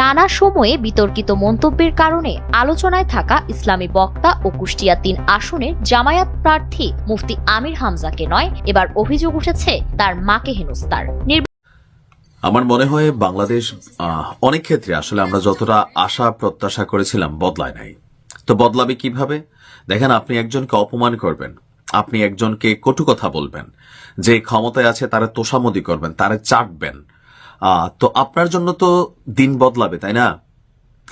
নানা সময়ে বিতর্কিত মন্তব্যের কারণে আলোচনায় থাকা ইসলামী বক্তা ও কুষ্টিয়া তিন আসনের জামায়াত প্রার্থী মুফতি আমির হামজাকে নয়, এবার অভিযোগ উঠেছে তার মাকে হেনস্তার। আমার মনে হয় বাংলাদেশ অনেক ক্ষেত্রে আসলে আমরা যতটা আশা প্রত্যাশা করেছিলাম বদলায় নাই। তো বদলাবে কীভাবে? দেখেন, আপনি একজনকে অপমান করবেন, আপনি একজনকে কটু কথা বলবেন, যে ক্ষমতায় আছে তারা তোষামদি করবেন, তারা চাটবেন তো আপনার জন্য তো দিন বদলাবে, তাই না?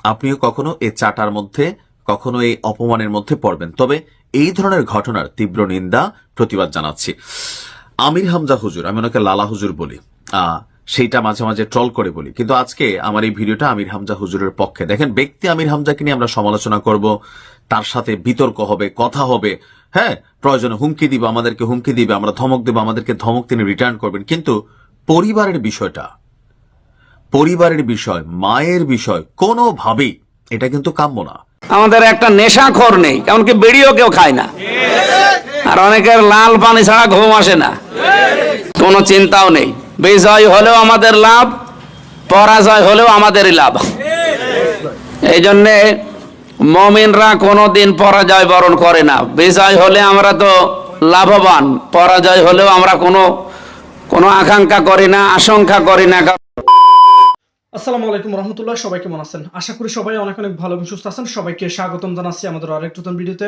আপনিও কখনো এই চাটার মধ্যে, কখনো এই অপমানের মধ্যে পড়বেন। তবে এই ধরনের ঘটনার তীব্র নিন্দা, প্রতিবাদ জানাচ্ছি। আমির হামজা হুজুর, আমি ওনাকে লালা হুজুর বলি। সেইটা মাঝে মাঝে ট্রল করে বলি। কিন্তু আজকে আমার এই ভিডিওটা আমির হামজা হুজুরের পক্ষে। দেখেন, ব্যক্তি আমির হামজাকে নিয়ে আমরা সমালোচনা করব, তার সাথে বিতর্ক হবে, কথা হবে হ্যাঁ? প্রয়োজনে হুমকি দিবে, আমাদেরকে হুমকি দিবে, আমরা ধমক দেবো, আমাদেরকে ধমক তিনি রিটার্ন করবেন। কিন্তু পরিবারের বিষয়টা পরিবারের বিষয়, মায়ের বিষয়, কোনোভাবেই এটা কিন্তু কাম্য না। আমাদের একটা নেশাখোর নেই এমনকি বেড়িও কেউ খায় না। আর অনেকের লাল পানি ছাড়া ঘুম আসে না। কোনো চিন্তাও নেই। বিজয় হলেও আমাদের লাভ, পরাজয় হলেও আমাদেরই লাভ। এই জন্যে মমিনরা কোনোদিন পরাজয় বরণ করে না। বিজয় হলে আমরা তো লাভবান, পরাজয় হলেও আমরা কোনো কোনো আকাঙ্ক্ষা করি না, আশঙ্কা করি না। আসসালামু আলাইকুম রহমতুল্লাহ, সবাই কেমন আছেন? আশা করি সবাই অনেক অনেক ভালো এবং সুস্থ আছেন। সবাইকে স্বাগতম জানাচ্ছি আমাদের আরেক নতুন ভিডিওতে।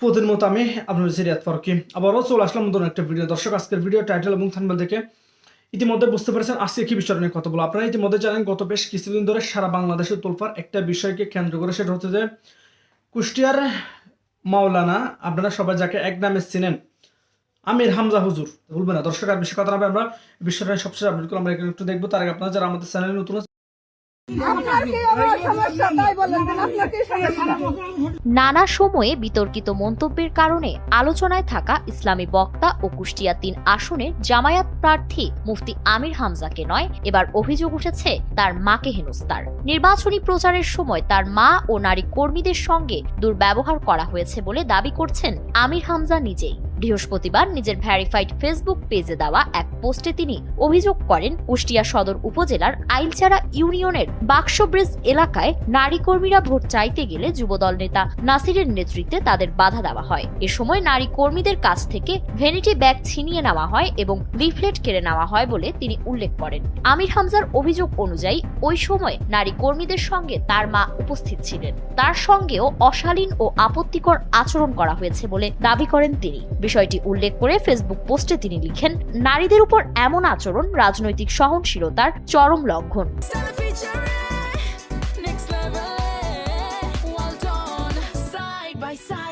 প্রতিদিন মতো আমি আপনার সিরিয়াত ফারুকি। আবারও চলে আসলাম নতুন একটা ভিডিও। দর্শক, আজকের ভিডিও টাইটেল এবং থানবেল দেখে ইতিমধ্যে বুঝতে পারছেন আজকে কি বিষয় নিয়ে কথা বলো আপনারা ইতিমধ্যে জানেন, গত বেশ কিছুদিন ধরে সারা বাংলাদেশের তোলফার একটা বিষয়কে কেন্দ্র করে সেটা হচ্ছে যে কুষ্টিয়ার মাওলানা, আপনারা সবাই যাকে এক নামে চিনেন আমির হামজা হুজুর বলবেন না দর্শক আর বেশি কথা বলে আমরা এই বিষয়টা নিয়ে সবচেয়ে আপডেট করে আমরা এখানে একটু দেখব। তার আগে আপনারা যারা আমাদের চ্যানেলে নতুন নানা সময়ে বিতর্কিত মন্তব্যের কারণে আলোচনায় থাকা ইসলামী বক্তা ও কুষ্টিয়া তিন আসনের জামায়াত প্রার্থী মুফতি আমির হামজাকে নয় এবার অভিযোগ উঠেছে তার মাকে হেনস্তার। নির্বাচনী প্রচারের সময় তার মা ও নারী কর্মীদের সঙ্গে দুর্ব্যবহার করা হয়েছে বলে দাবি করছেন আমির হামজা নিজেই। বৃহস্পতিবার নিজের ভ্যারিফাইড ফেসবুক পেজে দেওয়া এক পোস্টে তিনি অভিযোগ করেন, কুষ্টিয়া সদর উপজেলার আইলচারা ইউনিয়নের বাক্সব্রিজ এলাকায় নারী কর্মীরা ভোট চাইতে গেলে যুবদল নেতা নাসিরের নেতৃত্বে তাদের বাধা দেওয়া হয়। এ সময় নারী কর্মীদের কাছ থেকে ভ্যানিটি ব্যাগ ছিনিয়ে নেওয়া হয় এবং লিফলেট কেড়ে নেওয়া হয় বলে তিনি উল্লেখ করেন। আমির হামজার অভিযোগ অনুযায়ী, ওই সময় নারী কর্মীদের সঙ্গে তার মা উপস্থিত ছিলেন। তার সঙ্গেও অশালীন ও আপত্তিকর আচরণ করা হয়েছে বলে দাবি করেন তিনি। বিষয়টি উল্লেখ করে ফেসবুক পোস্টে তিনি লিখেন, নারীদের উপর এমন আচরণ, রাজনৈতিক সহনশীলতার চরম লঙ্ঘন by side.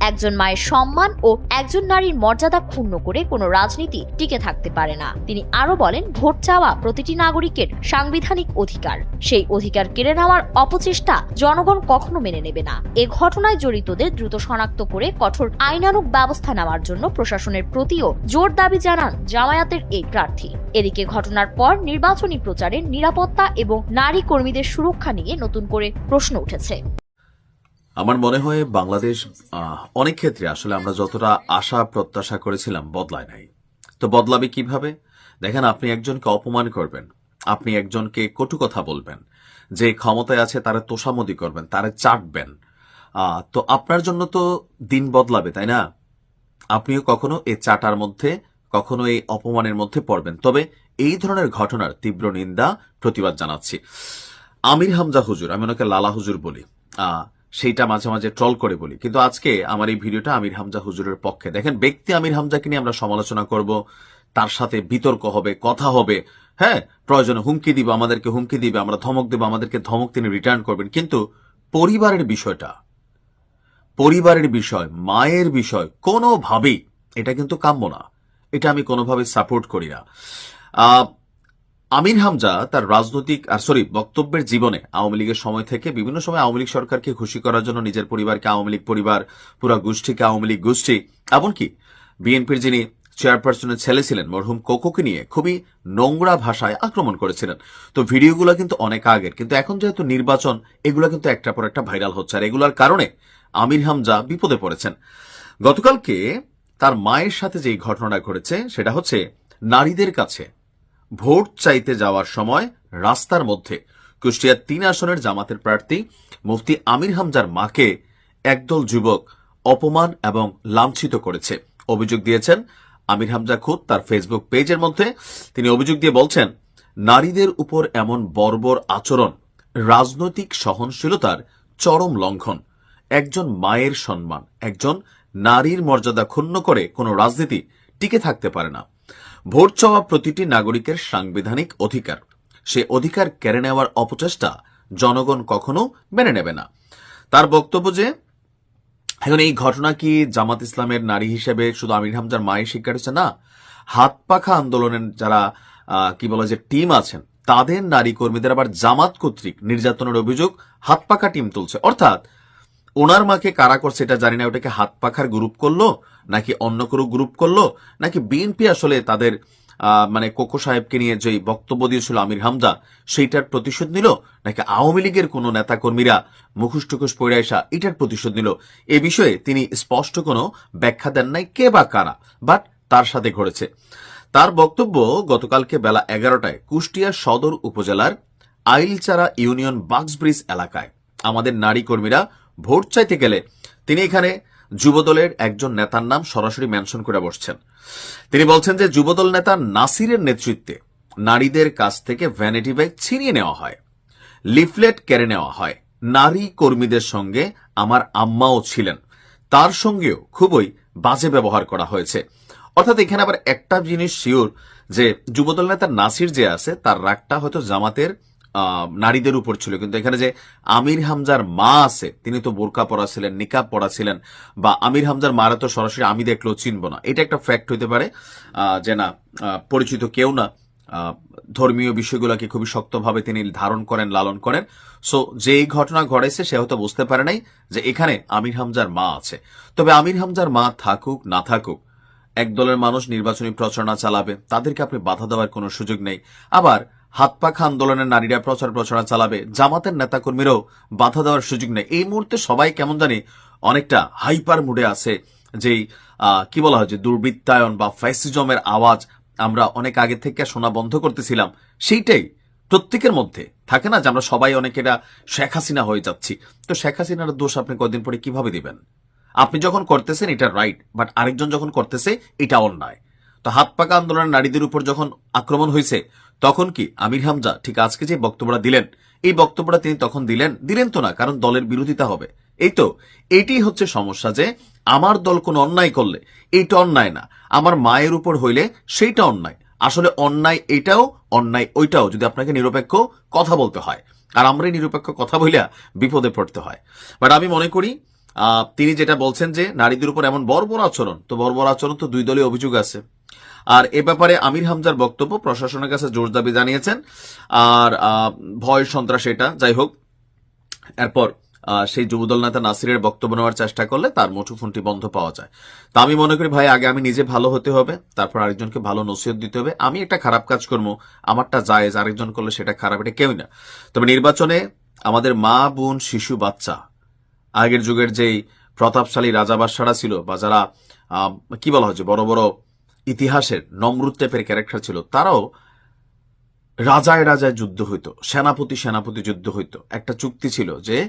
একজন মায়ের সম্মান ও একজন নারীর মর্যাদা ক্ষুণ্ণ করে কোনো রাজনীতি টিকে থাকতে পারে না। তিনি আরও বলেন, ভোট চাওয়া প্রতিটি নাগরিকের সাংবিধানিক অধিকার। সেই অধিকার কেড়ে নেওয়ার অপচেষ্টা জনগণ কখনো মেনে নেবে না। এ ঘটনায় জড়িতদের দ্রুত শনাক্ত করে কঠোর আইনানুগ ব্যবস্থা নেওয়ার জন্য প্রশাসনের প্রতিও জোর দাবি জানান জামায়াতের এই প্রার্থী। এদিকে ঘটনার পর নির্বাচনী প্রচারে নিরাপত্তা এবং নারী কর্মীদের সুরক্ষা নিয়ে নতুন করে প্রশ্ন উঠেছে। আমার মনে হয় বাংলাদেশ অনেক ক্ষেত্রে আসলে আমরা যতটা আশা প্রত্যাশা করেছিলাম বদলায় নাই। তো বদলাবে কীভাবে? দেখেন, আপনি একজনকে অপমান করবেন, আপনি একজনকে কটু কথা বলবেন, যে ক্ষমতায় আছে তারা তোষামদি করবেন, তারা চাটবেন। তো আপনার জন্য তো দিন বদলাবে, তাই না? আপনিও কখনো এই চাটার মধ্যে, কখনো এই অপমানের মধ্যে পড়বেন। তবে এই ধরনের ঘটনার তীব্র নিন্দা, প্রতিবাদ জানাচ্ছি। আমির হামজা হুজুর, আমি ওনাকে লালা হুজুর বলি। সেইটা মাঝে মাঝে ট্রল করে বলি। কিন্তু আজকে আমার এই ভিডিওটা আমির হামজা হুজুরের পক্ষে। দেখেন, ব্যক্তি আমির হামজাকে নিয়ে আমরা সমালোচনা করব, তার সাথে বিতর্ক হবে, কথা হবে হ্যাঁ? প্রয়োজনে হুমকি দিবে, আমাদেরকে হুমকি দিবে, আমরা ধমক দেবো, আমাদেরকে ধমক তিনি রিটার্ন করবেন। কিন্তু পরিবারের বিষয়টা, পরিবারের বিষয়, মায়ের বিষয়, কোনোভাবেই, এটা কিন্তু কাম্য না। এটা আমি কোনোভাবে সাপোর্ট করি না। আমির হামজা তার রাজনৈতিক আর সরি বক্তব্যের জীবনে আওয়ামী লীগের সময় থেকে বিভিন্ন সময় আওয়ামী লীগ সরকারকে খুশি করার জন্য নিজের পরিবারকে, আওয়ামী লীগ পরিবার, পুরা গোষ্ঠীকে, আওয়ামী লীগ গোষ্ঠী, এমনকি বিএনপির যিনি চেয়ারপারসনের ছেলে ছিলেন, মরহুম কোকোকে নিয়ে খুবই নোংরা ভাষায় আক্রমণ করেছিলেন। তো ভিডিওগুলো কিন্তু অনেক আগের, কিন্তু এখন যেহেতু নির্বাচন, এগুলো কিন্তু একটা পর একটা ভাইরাল হচ্ছে। আর এগুলোর কারণে আমির হামজা বিপদে পড়েছেন। গতকালকে তার মায়ের সাথে যে ঘটনাটা ঘটেছে, সেটা হচ্ছে নারীদের কাছে ভোট চাইতে যাওয়ার সময় রাস্তার মধ্যে। কুষ্টিয়ার তিন আসনের জামাতের প্রার্থী মুফতি আমির হামজার মাকে একদল যুবক অপমান এবং লাঞ্ছিত করেছে। অভিযোগ দিয়েছেন আমির হামজা খুদ তার ফেসবুক পেজের মধ্যে। তিনি অভিযোগ দিয়ে বলছেন, নারীদের উপর এমন বর্বর আচরণ, রাজনৈতিক সহনশীলতার চরম লঙ্ঘন। একজন মায়ের সম্মান, একজন নারীর মর্যাদা ক্ষুণ্ণ করে কোনো রাজনীতি টিকে থাকতে পারে না। ভোট চাওয়া প্রতিটি নাগরিকের সাংবিধানিক অধিকার। সে অধিকার কেড়ে নেওয়ার অপচেষ্টা জনগণ কখনো মেনে নেবে না। তার বক্তব্য যে, এখন এই ঘটনা কি জামাত ইসলামের নারী হিসেবে শুধু আমির হামজার মায়ের শিকার হচ্ছে না। হাত পাখা আন্দোলনের যারা কি বলে যে, টিম আছেন, তাদের নারী কর্মীদের আবার জামাত কর্তৃক নির্যাতনের অভিযোগ হাত পাখা টিম তুলছে। অর্থাৎ ওনার মাকে কারা করছে এটা জানি না, ওটাকে হাত পাখার গ্রুপ করল, নাকি অন্য কোনো গ্রুপ করল, নাকি বিএনপি আসলে তাদের মানে কোকো সাহেবকে নিয়ে যে বক্তব্য দিয়েছিল আমির হামজা, সেইটার প্রতিশোধ নিল, নাকি আওয়ামী লীগের কোনো নেতাকর্মীরা মুখোশ টুকুশ পড়ে আসা এটার প্রতিশোধ নিল? এ বিষয়ে তিনি স্পষ্ট কোনো ব্যাখ্যা দেন নাই কে বা কারা বাট তার সাথে ঘটেছে। তার বক্তব্য গতকালকে বেলা এগারোটায় কুষ্টিয়া সদর উপজেলার আইলচারা ইউনিয়ন বাক্সব্রিজ এলাকায়। আমাদের নারী কর্মীরা ভোট চাইতে গেলে তিনি এখানে যুবদলের একজন নেতার নাম সরাসরি মেনশন করে বসছেন। তিনি বলছেন যে যুবদল নেতা নাসিরের নেতৃত্বে নারীদের কাছ থেকে ভ্যানিটি ব্যাগ ছিনিয়ে নেওয়া হয়, লিফলেট কেড়ে নেওয়া হয়। নারী কর্মীদের সঙ্গে আমার আম্মাও ছিলেন। তার সঙ্গেও খুবই বাজে ব্যবহার করা হয়েছে। অর্থাৎ এখানে আবার একটা জিনিস শিওর যে যুবদল নেতা নাসির যে আছে, তার রাগটা হয়তো জামাতের নারীদের উপর ছিল। কিন্তু এখানে যে আমির হামজার মা আছে, তিনি তো বোরকা পরা ছিলেন নিকাব পরা ছিলেন বা আমির হামজার মারা তো সরাসরি আমি দেখলেও চিনব না। এটা একটা ফ্যাক্ট হইতে পারে যে না পরিচিত কেউ না ধর্মীয় বিষয়গুলোকে খুবই শক্তভাবে তিনি ধারণ করেন, লালন করেন। সো যে এই ঘটনা ঘটেছে সে হয়তো বুঝতে পারে নাই যে এখানে আমির হামজার মা আছে। তবে আমির হামজার মা থাকুক, না থাকুক, এক দলের মানুষ নির্বাচনী প্রচারণা চালাবে, তাদেরকে আপনি বাধা দেওয়ার কোনো সুযোগ নেই। আবার হাত পাখা আন্দোলনের নারীরা প্রচার প্রচারণা চালাবে। জামাতের নেতাকর্মীরাও বাধা দেওয়ার সুযোগ নেই। এই মুহূর্তে সবাই কেমন জানি অনেকটা হাইপার মুডে আছে যেই কি বলা হয় যে, দুর্বৃত্তায়ন বা ফ্যাসিজমের আওয়াজ আমরা অনেক আগে থেকে শোনা বন্ধ করতেছিলাম। সেইটাই প্রত্যেকের মধ্যে। থাকে না যে, আমরা সবাই অনেকেরা শেখ হাসিনা হয়ে যাচ্ছি। তো শেখ হাসিনার দোষ আপনি কদিন পরে কীভাবে দিবেন? আপনি যখন করতেছেন, এটা রাইট বাট আরেকজন যখন করতেছে, এটা অন্যায়। তো হাত পাকা আন্দোলনের নারীদের উপর যখন আক্রমণ হয়েছে তখন কি আমির হামজা ঠিক আজকে যে বক্তব্যটা দিলেন, এই বক্তব্যটা তিনি তখন দিলেন দিলেন তো না, কারণ দলের বিরোধিতা হবে। এই তো এটাই হচ্ছে সমস্যা যে আমার দল কোনো অন্যায় করলে এইটা অন্যায় না, আমার মায়ের উপর হইলে সেইটা অন্যায়। আসলে অন্যায় এটাও, অন্যায় ওইটাও যদি আপনাকে নিরপেক্ষ কথা বলতে হয়। আর আমরাই নিরপেক্ষ কথা বলিয়া বিপদে পড়তে হয়। বাট আমি মনে করি তিনি যেটা বলছেন যে, নারীদের উপর এমন বর্বর আচরণ, তো বর্বর আচরণ তো দুই দলে অভিযোগ আছে। আর এ ব্যাপারে আমির হামজার বক্তব্য প্রশাসনের কাছে জোর দাবি জানিয়েছেন। আর ভয় সন্ত্রাস এটা। যাই হোক, এরপর সেই যুবদল নেতা নাসিরের বক্তব্য নেওয়ার চেষ্টা করলে তার মুঠোফোনটি বন্ধ পাওয়া যায়। তা আমি মনে করি, ভাই, আগে আমি নিজে ভালো হতে হবে, তারপর আরেকজনকে ভালো নসিহত দিতে হবে। আমি একটা খারাপ কাজ করব, আমারটা জায়েজ, আরেকজন করলে সেটা খারাপ, এটা কেউই না। তবে নির্বাচনে আমাদের মা, বোন, শিশু, বাচ্চা, আগের যুগের যেই প্রতাপশালী রাজা বাদশারা ছিল বা যারা কি বলা হচ্ছে, বড় বড় ইতিহাসের নমরুদ টাইপের ক্যারেক্টার ছিল, তারাও রাজায় রাজায় যুদ্ধ হইতো, সেনাপতি সেনাপতি যুদ্ধ হইতো। একটা চুক্তি ছিল যে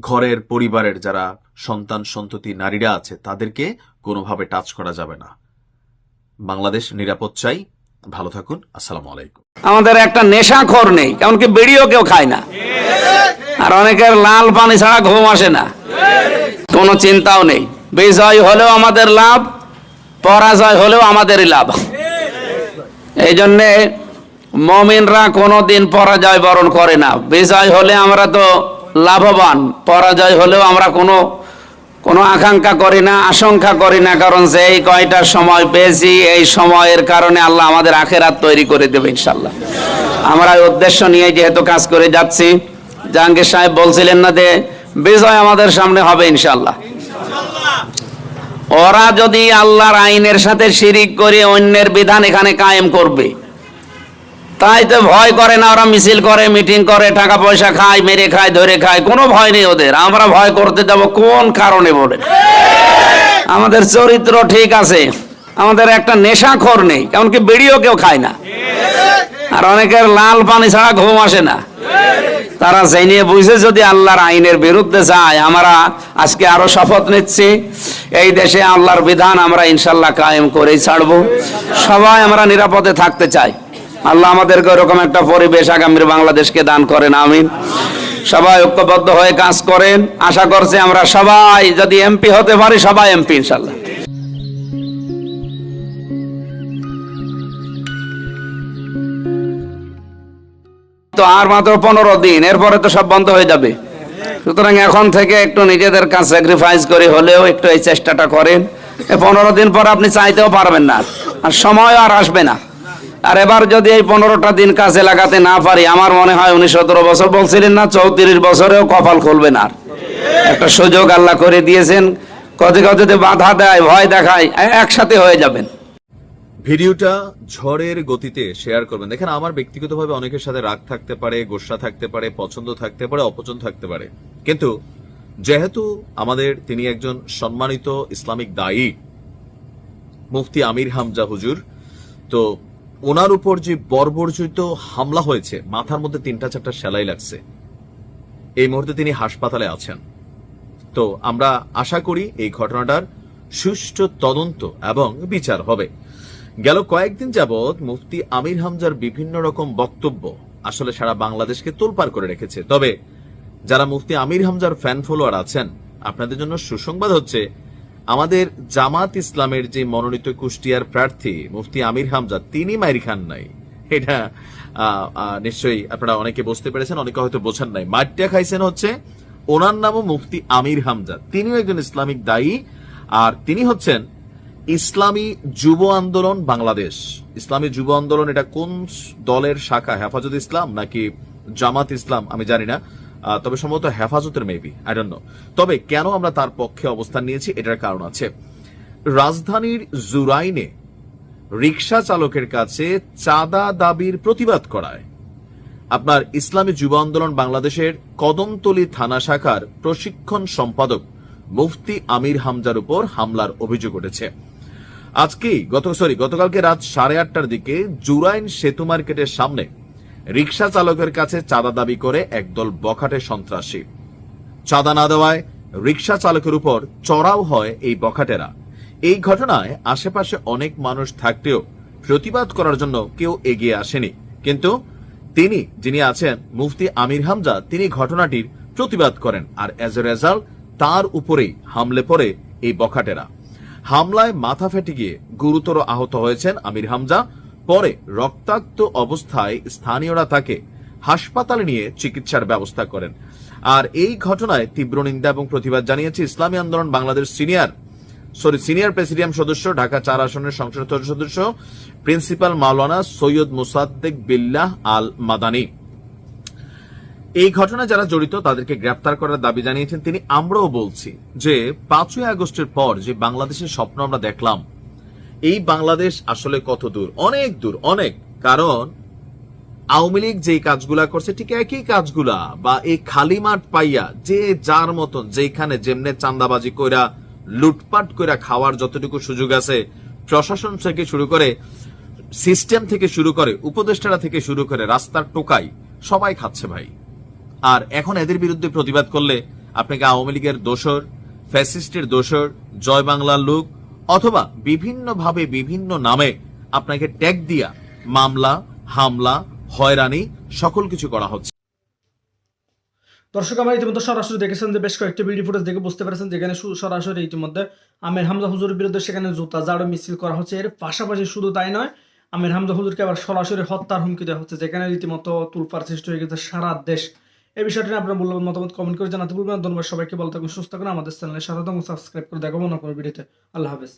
ঘরের পরিবারের যারা সন্তান, সন্ততি, নারীরা আছে, তাদেরকে কোনোভাবে টাচ করা যাবে না। বাংলাদেশ নিরাপদ চাই। ভালো থাকুন। আসসালামু আলাইকুম। আমাদের একটা নেশাখোর নেই এমনকি বেড়িও কেউ খায় না। আর অনেকের লাল পানি ছাড়া ঘুম আসে না। কোনো চিন্তাও নেই। বিজয় হলেও আমাদের লাভ পরাজয় হলেও আমাদেরই লাভ। এই জন্যে মমিনরা কোনোদিন পরাজয় বরণ করে না। বিজয় হলে আমরা তো লাভবান, পরাজয় হলেও আমরা কোনো কোনো আকাঙ্ক্ষা করি না, আশঙ্কা করি না, কারণ যেই কয়টা সময় পেয়েছি, এই সময়ের কারণে আল্লাহ আমাদের আখেরাত তৈরি করে দেবে ইনশাল্লাহ আমরা এই উদ্দেশ্য নিয়ে যেহেতু কাজ করে যাচ্ছি, জাহাঙ্গীর সাহেব বলছিলেন না যে, বিজয় আমাদের সামনে হবে ইনশাল্লাহ ওরা যদি আল্লাহর আইনের সাথে শিরিক করে অন্যের বিধান এখানে কায়েম করবে। তাই তো ভয় করে না, ওরা মিছিল করে, মিটিং করে, টাকা পয়সা খায়, মেরে খায়, ধরে খায়, কোনো ভয় নেই ওদের। আমরা ভয় করতে যাব কোন কারণে বলে? আমাদের চরিত্র ঠিক আছে, আমাদের একটা নেশাখোর নেই এমনকি বেড়িও কেউ খায় না। আর অনেকের লাল পানি ছাড়া ঘুম আসে না। তারা জেনে বুঝে যদি আল্লাহর আইনের বিরুদ্ধে যায়, আমরা আজকে আরও শপথ নিচ্ছি, এই দেশে আল্লাহর বিধান আমরা ইনশাল্লাহ কায়েম করেই ছাড়বো। সবাই আমরা নিরাপদে থাকতে চাই। আল্লাহ আমাদেরকে ওরকম একটা পরিবেশ আগামীর বাংলাদেশকে দান করেন, আমিন। সবাই ঐক্যবদ্ধ হয়ে কাজ করেন। আশা করছি আমরা সবাই যদি এমপি হতে পারি, সবাই এমপি ইনশাল্লাহ। তো আর মাত্র পনেরো দিন, এরপরে তো সব বন্ধ হয়ে যাবে। সুতরাং এখন থেকে একটু নিজেদের কাজ স্যাক্রিফাইস করে হলেও একটু এই চেষ্টাটা করেন। পনেরো দিন পর আপনি চাইতেও পারবেন না, আর সময় আর আসবে না। আর এবার যদি এই পনেরোটা দিন কাজে লাগাতে না পারি, আমার মনে হয় উনি সতেরো বছর বলছিলেন না, চৌত্রিশ বছরেও কপাল খুলবে না। একটা সুযোগ আল্লাহ করে দিয়েছেন কত কত বাধা দেয়, ভয় দেখায় একসাথে হয়ে যাবেন। ভিডিওটা ঝড়ের গতিতে শেয়ার করবেন। দেখেন, আমার ব্যক্তিগতভাবে অনেকের সাথে রাগ থাকতে পারে, গোসা থাকতে পারে, পছন্দ থাকতে পারে, অপছন্দ থাকতে পারে। কিন্তু যেহেতু আমাদের তিনি একজন সম্মানিত ইসলামিক দায়ী, মুফতি আমির হামজা হুজুর, তো ওনার উপর যে বর্বরচিত হামলা হয়েছে, মাথার মধ্যে তিনটা চারটা সেলাই লাগছে। এই মুহূর্তে তিনি হাসপাতালে আছেন। তো আমরা আশা করি এই ঘটনাটার সুষ্ঠু তদন্ত এবং বিচার হবে। গেল কয়েকদিন যাবৎ মুফতি আমির হামজার বিভিন্ন রকম বক্তব্য আসলে সারা বাংলাদেশকে তোলপার করে রেখেছে। তবে যারা মুফতি আমির হামজার ফ্যান ফলোয়ার আছেন, আপনাদের জন্য সুসংবাদ হচ্ছে, আমাদের জামাত ইসলামের যে মনোনীত কুষ্টিয়ার প্রার্থী মুফতি আমির হামজা, তিনি মাইর খান নাই। এটা নিশ্চয়ই আপনারা অনেকে বুঝতে পেরেছেন, অনেকে হয়তো বোঝেন নাই। মাঠটা খাইছেন হচ্ছে ওনার নামও মুফতি আমির হামজা। তিনিও একজন ইসলামিক দায়ী, আর তিনি হচ্ছেন ইসলামী যুব আন্দোলন বাংলাদেশ। ইসলামী যুব আন্দোলন এটা কোন দলের শাখা? হেফাজত ইসলাম নাকি জামাত ইসলাম? আমি জানি না। তবে সম্ভবত হেফাজতের মেবি আই ডোন্ট নো তবে কেন আমরা তার পক্ষে অবস্থান নিয়েছি এটার কারণ আছে। রাজধানীর জুরাইনে রিক্সা চালকের কাছে চাঁদা দাবির প্রতিবাদ করায়। আপনার ইসলামী যুব আন্দোলন বাংলাদেশের কদমতলী থানা শাখার প্রশিক্ষণ সম্পাদক মুফতি আমির হামজার উপর হামলার অভিযোগ উঠেছে। আজকেই গত সরি গতকালকে রাত সাড়ে আটটার দিকে জুরাইন সেতু মার্কেটের সামনে রিক্সা চালকের কাছে চাঁদা দাবি করে একদল বখাটে সন্ত্রাসী। চাঁদা না দেওয়ায় রিক্সা চালকের উপর চড়াও হয় এই বখাটেরা। এই ঘটনায় আশেপাশে অনেক মানুষ থাকতেও প্রতিবাদ করার জন্য কেউ এগিয়ে আসেনি। কিন্তু তিনি যিনি আছেন, মুফতি আমির হামজা, তিনি ঘটনাটির প্রতিবাদ করেন। আর এজ এ রেজাল্ট তার উপরেই হামলে পড়ে এই বখাটেরা। হামলায় মাথা ফেটে গিয়ে গুরুতর আহত হয়েছেন আমির হামজা। পরে রক্তাক্ত অবস্থায় স্থানীয়রা তাকে হাসপাতালে নিয়ে চিকিৎসার ব্যবস্থা করেন। আর এই ঘটনায় তীব্র নিন্দা এবং প্রতিবাদ জানিয়েছে Islami Andolan Bangladesh senior. Sorry, senior presidium সদস্য, ঢাকা চার আসনের সংসদ সদস্য, প্রিন্সিপাল মাওলানা সৈয়দ মুসাদ্দেক বিল্লাহ আল মাদানী এই ঘটনায় যারা জড়িত, তাদেরকে গ্রেপ্তার করার দাবি জানিয়েছেন তিনি। আমরাও বলছি যে, পাঁচই আগস্টের পর যে বাংলাদেশের স্বপ্ন আমরা দেখলাম, এই বাংলাদেশ আসলে কত দূর? অনেক দূর, অনেক। কারণ, আওয়ামী লীগ যেই কাজগুলা করছে, ঠিক একই কাজগুলা, বা এই খালি মাঠ পাইয়া যে যার মতন যেখানে যেমনে চান্দাবাজি কইরা, লুটপাট কইরা খাওয়ার যতটুকু সুযোগ আছে, প্রশাসন থেকে শুরু করে সিস্টেম থেকে শুরু করে, উপদেষ্টারা থেকে শুরু করে, রাস্তার টোকাই, সবাই খাচ্ছে ভাই। আর এখন এদের বিরুদ্ধে প্রতিবাদ করলে আপনাকে আওয়ামী লীগের দোসর, ফ্যাসিস্টের দোসর, জয় বাংলার লোক অথবা বিভিন্নভাবে বিভিন্ন নামে আপনাকে ট্যাগ দিয়া মামলা, হামলা, হয়রানি সকল কিছু করা হচ্ছে। দর্শক, আমরা ইতিমধ্যে সরাসরি দেখেছেন যে বেশ কয়েকটি ভিডিও ফুটেজ দেখে বুঝতে পেরেছেন যেখানে সরাসরি ইতিমধ্যে আমির হামজা হুজুরের বিরুদ্ধে সেখানে জুতা জাড়ো মিছিল করা হচ্ছে। এর পাশাপাশি শুধু তাই নয়, আমির হামজা হুজুরকে আবার সরাসরি হত্যার হুমকি দেওয়া হচ্ছে, যেখানে রীতিমতো তুলপার সৃষ্টি হয়ে গেছে সারা দেশ। এই বিষয়টি আপনার মূল্যবান মতামত কমেন্ট করে জানাতে ভুলবেন ধন্যবাদ সবাইকে বলতে থাকুন, সুস্থ থাকুন। আমাদের চ্যানেলে সাথে সাবস্ক্রাইব করে দেখাবো। না কোনো ভিডিওতে। আল্লাহ হাফেজ।